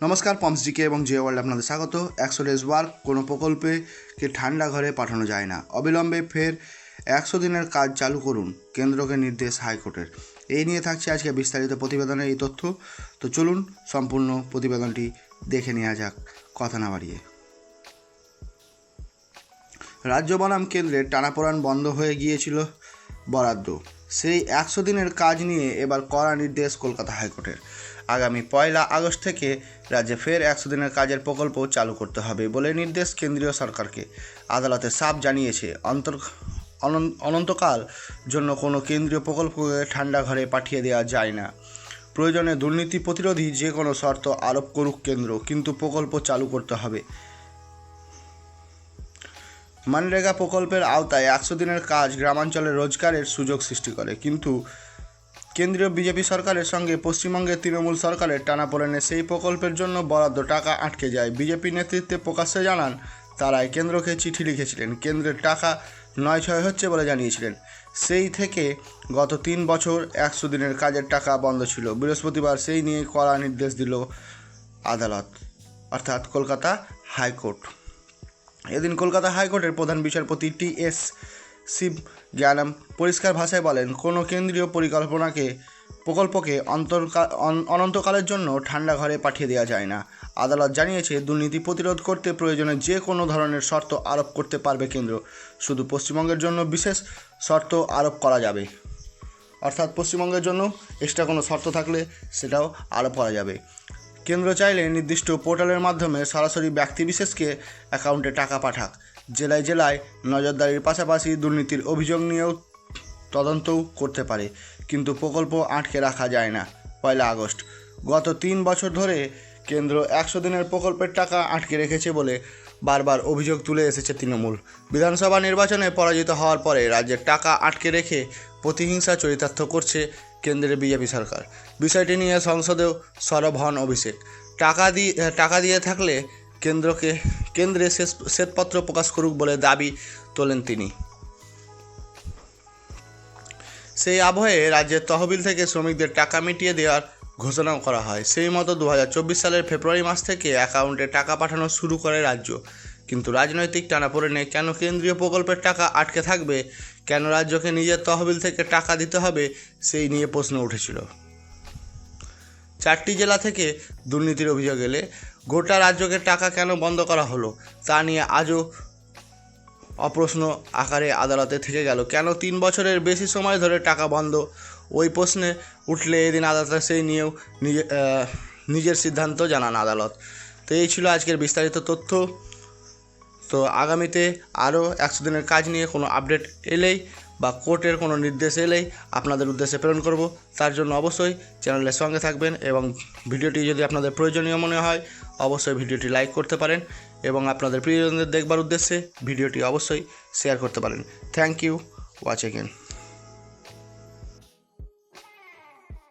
নমস্কার পম্পস ডিকে এবং জিও ওয়ার্ল্ড আপনাদের স্বাগত। একশো ডেজ ওয়ার্ক কোনো প্রকল্পে কে ঠান্ডা ঘরে পাঠানো যায় না। অবিলম্বে ফের একশো দিনের কাজ চালু করুন, কেন্দ্রকে নির্দেশ হাইকোর্টের। এই নিয়ে থাকছে আজকে বিস্তারিত প্রতিবেদনের এই তথ্য। তো চলুন, সম্পূর্ণ প্রতিবেদনটি দেখে নেওয়া যাক, কথা না বাড়িয়ে। রাজ্য বনাম কেন্দ্রের টানাপোড়ান বন্ধ হয়ে গিয়েছিল বরাদ্দ। সেই একশো দিনের কাজ নিয়ে এবার কড়া নির্দেশ কলকাতা হাইকোর্টের। আগামী পয়লা আগস্ট থেকে রাজ্যে ফের একশো দিনের কাজের প্রকল্প চালু করতে হবে বলে নির্দেশ কেন্দ্রীয় সরকারকে। আদালতে সাপ জানিয়েছে, অন্তর, অনন- অনন্তকাল জন্য কোনো কেন্দ্রীয় প্রকল্পকে ঠান্ডা ঘরে পাঠিয়ে দেওয়া যায় না। প্রয়োজনে দুর্নীতি প্রতিরোধী যে কোনো শর্ত আরোপ করুক কেন্দ্র, কিন্তু প্রকল্প চালু করতে হবে। মনরেগা প্রকল্পের আওতায় একশো দিনের কাজ গ্রামাঞ্চলে রোজগারের সুযোগ সৃষ্টি করে। কিন্তু কেন্দ্রীয় বিজেপি সরকারের সঙ্গে পশ্চিমবঙ্গের তৃণমূল সরকারের টানাপোড়েনে সেই প্রকল্পের জন্য বরাদ্দ টাকা আটকে যায়। বিজেপি নেতৃত্বে প্রকাশ্যে জানান, তারাই কেন্দ্রকে চিঠি লিখেছিলেন। কেন্দ্রের টাকা নয় ছয় হচ্ছে বলে জানিয়েছিলেন। সেই থেকে গত তিন বছর একশো দিনের কাজের টাকা বন্ধ ছিল। বৃহস্পতিবার সেই নিয়ে কড়া নির্দেশ দিল আদালত, অর্থাৎ কলকাতা হাইকোর্ট। এদিন কলকাতা হাইকোর্টের প্রধান বিচারপতি টি এস শিব জ্ঞানম পরিষ্কার ভাষায় বলেন, কোনো কেন্দ্রীয় পরিকল্পনাকে, প্রকল্পকে অন্তর্কা- অন- অনন্তকালের জন্য ঠান্ডা ঘরে পাঠিয়ে দেওয়া যায় না। আদালত জানিয়েছে, দুর্নীতি প্রতিরোধ করতে প্রয়োজনে যে কোনো ধরনের শর্ত আরোপ করতে পারবে কেন্দ্র। শুধু পশ্চিমবঙ্গের জন্য বিশেষ শর্ত আরোপ করা যাবে। অর্থাৎ পশ্চিমবঙ্গের জন্য এক্সট্রা কোনো শর্ত থাকলে সেটাও আরোপ করা যাবে। কেন্দ্র চাইলে নির্দিষ্ট পোর্টালের মাধ্যমে সরাসরি ব্যক্তিবিশেষকে অ্যাকাউন্টে টাকা পাঠাক। জেলায় জেলায় নজরদারির পাশাপাশি দুর্নীতির অভিযোগ নিয়েও তদন্তও করতে পারে, কিন্তু প্রকল্প আটকে রাখা যায় না। পয়লা আগস্ট। গত তিন বছর ধরে কেন্দ্র একশো দিনের প্রকল্পের টাকা আটকে রেখেছে বলে বারবার অভিযোগ তুলে এসেছে তৃণমূল। বিধানসভা নির্বাচনে পরাজিত হওয়ার পরে রাজ্যের টাকা আটকে রেখে প্রতিহিংসা চরিতার্থ করছে কেন্দ্রের বিজেপি সরকার। বিষয়টি নিয়ে সংসদেও সরব হন অভিষেক। টাকা দিয়ে টাকা দিয়ে থাকলে কেন্দ্রকে, কেন্দ্রে শ্বেতপত্র প্রকাশ করুক বলে দাবি তোলেন তিনি। সেই আবহে রাজ্যের তহবিল থেকে শ্রমিকদের টাকা মিটিয়ে দেওয়ার ঘোষণাও করা হয়। সেই মতো দু হাজার চব্বিশ সালের ফেব্রুয়ারি মাস থেকে অ্যাকাউন্টে টাকা পাঠানো শুরু করে রাজ্য। কিন্তু রাজনৈতিক টানাপোড়েনে কেন কেন্দ্রীয় প্রকল্পের টাকা আটকে থাকবে? কেন রাজ্যকে নিজের তহবিল থেকে টাকা দিতে হবে? সেই নিয়ে প্রশ্ন উঠেছিল। চারটি জেলা থেকে দুর্নীতির অভিযোগ এলে গোটা রাজ্যকে টাকা কেন বন্ধ করা হলো? তা নিয়ে আজও অপ্রশ্ন আকারে আদালতে থেকে গেল। কেন তিন বছরের বেশি সময় ধরে টাকা বন্ধ? ওই প্রশ্নে উঠলে এদিন আদালতে সেই নিয়েও নিজে নিজের সিদ্ধান্ত জানান আদালত। তো এই ছিল আজকের বিস্তারিত তথ্য। তো আগামীতে আরও একশো দিনের কাজ নিয়ে কোনো আপডেট এলেই বা কোর্টের কোনো নির্দেশ এলেই আপনাদের উদ্দেশ্যে প্রেরণ করব। তার জন্য অবশ্যই চ্যানেলের সঙ্গে থাকবেন এবং ভিডিওটি যদি আপনাদের প্রয়োজনীয় মনে হয়, অবশ্যই ভিডিওটি লাইক করতে পারেন এবং আপনাদের প্রিয়জনদের দেখবার উদ্দেশ্যে ভিডিওটি অবশ্যই শেয়ার করতে পারেন। Thank you watch again